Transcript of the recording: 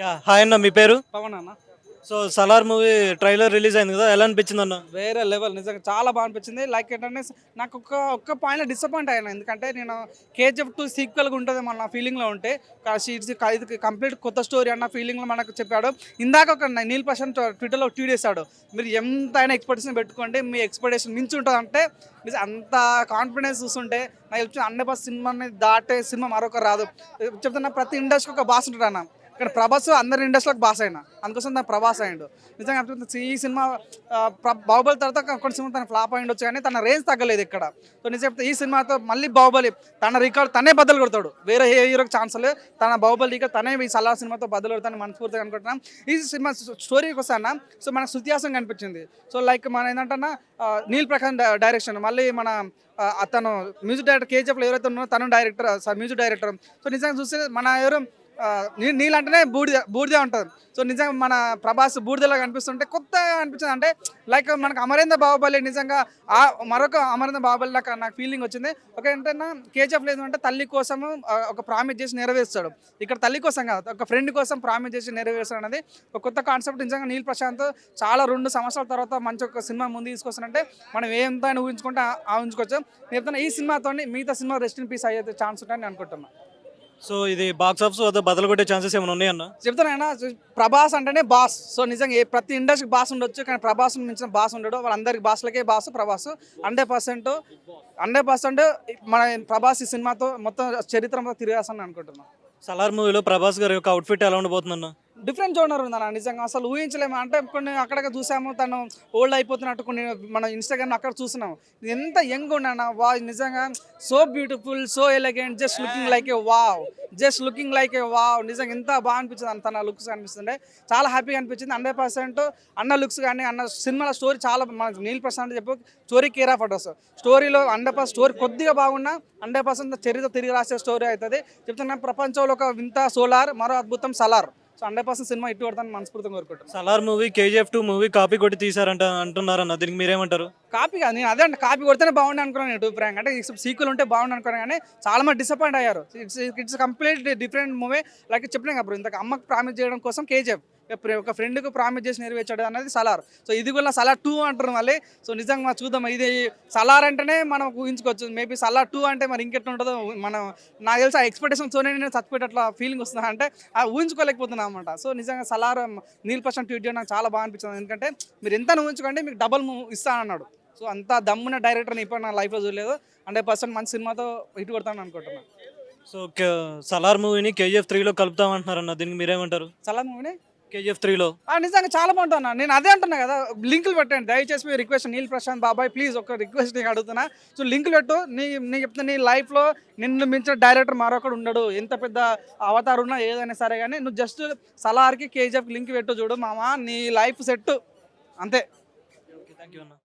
Yeah hi అన్న మీ పేరు? పవన్ అన్న. So Salaar movie trailer release అయింది కదా ఎలా అనిపించింది అన్న? వేరే లెవెల్ నిజంగా చాలా బాగా అనిపించింది. లైక్ ఏంటంటే నాకు ఒక్క ఒక్క పాయింట్ డిసప్పాయింట్ అయ్యాను. ఎందుకంటే నేను కేజీఎఫ్ టూ సీక్వెల్గా ఉంటుంది మన ఫీలింగ్లో ఉంటే ఇది కంప్లీట్ కొత్త స్టోరీ అన్న ఫీలింగ్లో మనకు చెప్పాడు. ఇందాక ఒక నీల్ ప్రశాంత్ ట్విట్టర్లో ట్వీట్ చేశాడు. మీరు ఎంతైనా ఎక్స్పెక్టేషన్ పెట్టుకోండి మీ ఎక్స్పెక్టేషన్ మించి ఉంటుంది అంటే నిజం అంత కాన్ఫిడెన్స్ చూస్తుంటే నాకు హండ్రెడ్ పర్సెంట్ సినిమాని దాటే సినిమా మరొక రాదు. చెప్తున్నా ప్రతి ఇండస్ట్రీకి ఒక బాస్ ఉంటాడు అన్న. ఇక్కడ ప్రభాస్ అందరి ఇండస్ట్రీలకు బాస్ అయినా. అందుకోసం తన ప్రభాస్ అయ్యిండు. నిజంగా అనిపిస్తుంది ఈ సినిమా ప్ర- బాహుబలి తర్వాత కొన్ని సినిమా తన ఫ్లాప్ అయ్యిండొచ్చు కానీ తన రేంజ్ తగ్గలేదు ఇక్కడ. సో నిజం చెప్తే ఈ సినిమాతో మళ్ళీ బాహుబలి తన రికార్డ్ తనే బద్దలు కొడతాడు. వేరే ఏ హీరోకి ఛాన్స్ లేదు. తన బాహుబలి రికార్డ్ తనే ఈ సలార్ సినిమాతో బద్దలు కొడతాను మనస్ఫూర్తిగా అనుకుంటున్నాం. ఈ సినిమా స్టోరీకి వస్తానా సో మనకు శృత్యాసం కనిపించింది. సో లైక్ మన ఏంటంటే నీల్ ప్రకాష్ డై- డైరెక్షన్ మళ్ళీ మన అతను మ్యూజిక్ డైరెక్టర్ కేజీఎఫ్లో ఎవరైతే ఉన్నారో తను డైరెక్టర్ మ్యూజిక్ డైరెక్టర్ సో నిజంగా చూస్తే మన ఎవరు నీళ్ళంటేనే బూడిద బూడిదే ఉంటుంది సో నిజంగా మన ప్రభాస్ బూడిదలా కనిపిస్తుంటే కొత్తగా అనిపించింది. అంటే లైక్ మనకు అమరేంద్ర బాహుబలి నిజంగా ఆ మరొక అమరేంద్ర బాహుబలి లాగా నాకు ఫీలింగ్ వచ్చింది. ఒక ఏంటంటే కేజీఎఫ్ లేదు అంటే తల్లి కోసం ఒక ప్రామిస్ చేసి నెరవేరుస్తాడు. ఇక్కడ తల్లి కోసం కాదు ఒక ఫ్రెండ్ కోసం ప్రామిస్ చేసి నెరవేరుస్తాడు అనేది ఒక కొత్త కాన్సెప్ట్ నిజంగా నీల్ ప్రశాంత్ చాలా రెండు సంవత్సరాల తర్వాత మంచి ఒక సినిమా ముందు తీసుకొస్తానంటే మనం ఏంతో ఊహించుకుంటే ఆ- ఊహించుకోవచ్చు. నేను ఈ సినిమాతో మిగతా సినిమా రెస్ట్ ఇన్ పీస్ అయ్యే ఛాన్స్ ఉంటాయని నేను అనుకుంటున్నాను సో ఇది బాక్స్ ఆఫీస్ వద్ద బదలు కొట్టే ఛాన్సెస్ ఏమైనా ఉన్నాయన్న చెప్తానైనా ప్రభాస్ అంటేనే బాస్ సో నిజంగా ఏ ప్రతి ఇండస్ట్రీకి బాస్ ఉండొచ్చు కానీ ప్రభాస్ మించిన బాస్ ఉండడు. వాళ్ళందరికి బాస్లకే boss Prabhas. Hundred percent hundred percent మన ప్రభాస్ ఈ సినిమాతో మొత్తం చరిత్ర మొత్తం తిరిగేస్తాను అనుకుంటున్నాను సలార్ మూవీలో ప్రభాస్ గారి యొక్క అవుట్ఫిట్ ఎలా ఉండబోతుందన్న డిఫరెంట్ జోనర్ ఉందన్న నిజంగా. అసలు ఊహించలేము. అంటే కొన్ని అక్కడక్కడ చూసాము తను ఓల్డ్ అయిపోతున్నట్టు కొన్ని మన ఇన్స్టాగ్రామ్ అక్కడ చూసినాం. ఎంత యంగ్ ఉన్నాను వా నిజంగా so beautiful so elegant just looking like a wow. Just looking like a wow. నిజంగా ఎంత బాగా అనిపించింది అంత తన లుక్స్ అనిపిస్తుండే చాలా హ్యాపీగా అనిపించింది. హండ్రెడ్ పర్సెంట్ అన్న లుక్స్ కానీ అన్న సినిమాల స్టోరీ చాలా మనకు నీల్ ప్రశాంత్ చెప్పు స్టోరీ కేర్ ఆఫ్ అడ్రస్. స్టోరీలో హండ్రెడ్ పర్సెంట్ స్టోరీ కొద్దిగా బాగున్నా హండ్రెడ్ పర్సెంట్ చరిత్ర తిరిగి రాసే స్టోరీ అవుతుంది. చెప్తున్నా ప్రపంచంలో ఒక వింత సోలార్ మరో అద్భుతం Salaar. So hundred percent cinema ఇటు కొడతాను మనస్ఫూర్తిగా కోరుకుంటాను Salaar movie KGF two movie copy కొట్టి తీసారంట అంటున్నారన్న దీనికి మీరేమంటారు? కాపీ కాదు నేను అదే అంటే కాపీ కొడితేనే బాగుండే అనుకున్నాను నేను టూ ఫ్రాంక్ అంటే సీక్వెల్ ఉంటే బాగుండు అనుకున్నాను కానీ చాలా మంది డిసప్పాయింట్ అయ్యారు. It's it's complete different movie like చెప్పినా కదా ఇంతకు అమ్మకు ప్రామిస్ చేయడం కోసం కేజీఎఫ్. ఒక ఫ్రెండ్కి ప్రామిస్ చేసి నెరవేర్చాడు అనేది సలార్. సో ఇది కూడా సలార్ టూ అంటారు మళ్ళీ. సో నిజంగా చూద్దాం ఇది సలార్ అంటేనే మనం ఊహించుకోవచ్చు. మేబీ సలార్ టూ అంటే మరి ఇంకెట్లా ఉంటుందో మనం నాకు తెలిసి ఆ ఎక్స్పెక్టేషన్తోనే నేను చచ్చిపోయేటట్లా ఫీలింగ్ వస్తుంది అంటే ఆ ఊహించుకోలేకపోతున్నాను అనమాట సో నిజంగా సలార్ నీల్ పర్సెంట్ ట్వీట్ చేయడం నాకు చాలా బాగా అనిపించింది. ఎందుకంటే మీరు ఎంత ఊహించుకోండి మీకు డబల్ ఇస్తాను అన్నాడు. సో అంత దమ్మున డైరెక్టర్ని ఇప్పుడు నా లైఫ్లో చూడలేదు. హండ్రెడ్ పర్సెంట్ మంచి సినిమాతో హిట్ కొడతాను అనుకుంటున్నాను సో సలార్ మూవీని కేజీఎఫ్ త్రీలో కలుపుతామంటున్నారన్న దీనికి మీరేమంటారు? చాలా మూవీని? కేజీఎఫ్ త్రీలో? నిజంగా చాలా బాగుంటున్నా నేను అదే అంటున్నా కదా లింకులు పెట్టండి. దయచేసి మీ రిక్వెస్ట్ నీల్ ప్రశాంత్ బాబాయ్ ప్లీజ్ ఒక రిక్వెస్ట్ నీకు అడుగుతున్నా. సో లింకులు పెట్టు. నీ నీ చెప్తున్నా నీ లైఫ్లో నిన్ను మించిన డైరెక్టర్ మరొకడు ఉండడు. ఎంత పెద్ద అవతారు ఉన్నా ఏదైనా సరే కానీ నువ్వు జస్ట్ సలార్కి కేజీఎఫ్ లింక్ పెట్టు చూడు మామ. నీ లైఫ్ సెట్ అంతే. ఓకే థ్యాంక్ యూ అన్న.